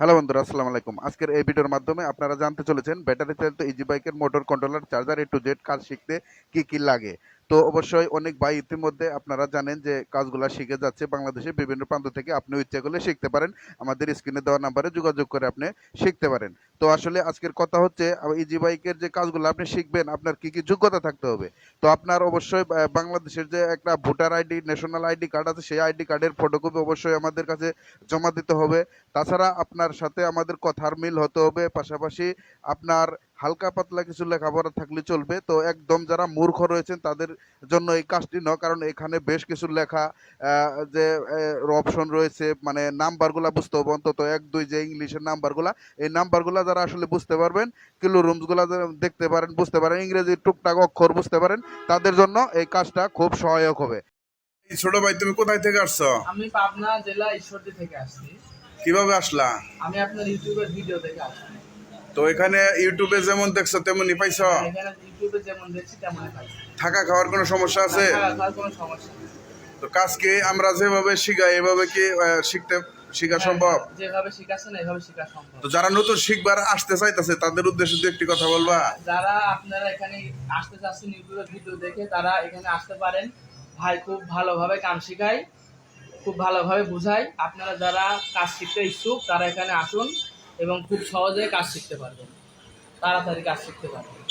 Hello বন্ধুরা, আসসালামু আলাইকুম। আজকের এই ভিডিওর মাধ্যমে আপনারা জানতে চলেছেন ব্যাটারি চালিত ইজি বাইকের motor controller charger A to Z কাজ শিখতে কি কি লাগে? তো অবশ্যই অনেক ভাই ইতিমধ্যে আপনারা জানেন যে কাজগুলো শিখে যাচ্ছে বাংলাদেশে বিভিন্ন প্রান্ত থেকে। আপনি ইচ্ছা করলে শিখতে পারেন। আমাদের স্ক্রিনে দেওয়া নাম্বারে যোগাযোগ করে আপনি শিখতে পারেন। তো আসলে আজকের কথা হচ্ছে ইজি বাইকের যে কাজগুলো আপনি শিখবেন, আপনার কি কি যোগ্যতা থাকতে হবে? তো আপনার অবশ্যই বাংলাদেশের যে একটা voter ID, national ID card আছে, সেই আইডি কার্ডের ফটোকপি অবশ্যই আমাদের কাছে জমা দিতে হবে। তাছাড়া আপনার সাথে আমাদের কথার মিল হতে হবে, পাশাপাশি আপনার হালকা পাতলা কিছু লেখাপড়া থাকলে চলবে। তো একদম যারা মূর্খ রয়েছেন তাদের জন্য এই কাজটি নয় কারণ এখানে বেশ কিছু লেখা যে অপশন রয়েছে মানে নাম্বারগুলা বুঝতে হবে অন্তত এক দুই যে ইংলিশের নাম্বারগুলা এই নাম্বারগুলা যারা আসলে বুঝতে পারবেন কিলো রুমসগুলা দেখতে পারেন বুঝতে পারেন ইংরেজি টুকটাক অক্ষর বুঝতে পারেন তাদের জন্য এই কাজটা খুব সহায়ক হবে। ছোট ভাই তুমি কোথায় থেকে আসছো? আমি পাবনা জেলা ঈশ্বরদী থেকে আসছি। কীভাবে আসলা? আমি আপনার ইউটিউবের ভিডিও থেকে আসছি। তো এখানে ইউটিউবে যেমন দেখছ তেমনি পাইছ? দেখছি থাকা খাওয়ার কোনো সমস্যা আছে? তো কাজকে আমরা যেভাবে শিখাই এভাবে কি শিখতে শিখা সম্ভব? যেভাবে শিখাচ্ছেন এইভাবে শেখা সম্ভব। তো যারা নতুন শিখবার আসতে চাইতেছে তাদের উদ্দেশ্যে দু একটি কথা বলবা। যারা আপনারা এখানে আসতে চাচ্ছেন ইউটিউবের ভিডিও দেখে তারা এখানে আসতে পারেন। ভাই খুব ভালোভাবে কাম শেখায় খুব ভালোভাবে বুঝায় আপনারা যারা কাজ শিখতে ইচ্ছুক তারা এখানে আসুন। এবং খুব সহজে কাজ শিখতে পারবেন। তাড়াতাড়ি কাজ শিখতে পারবেন।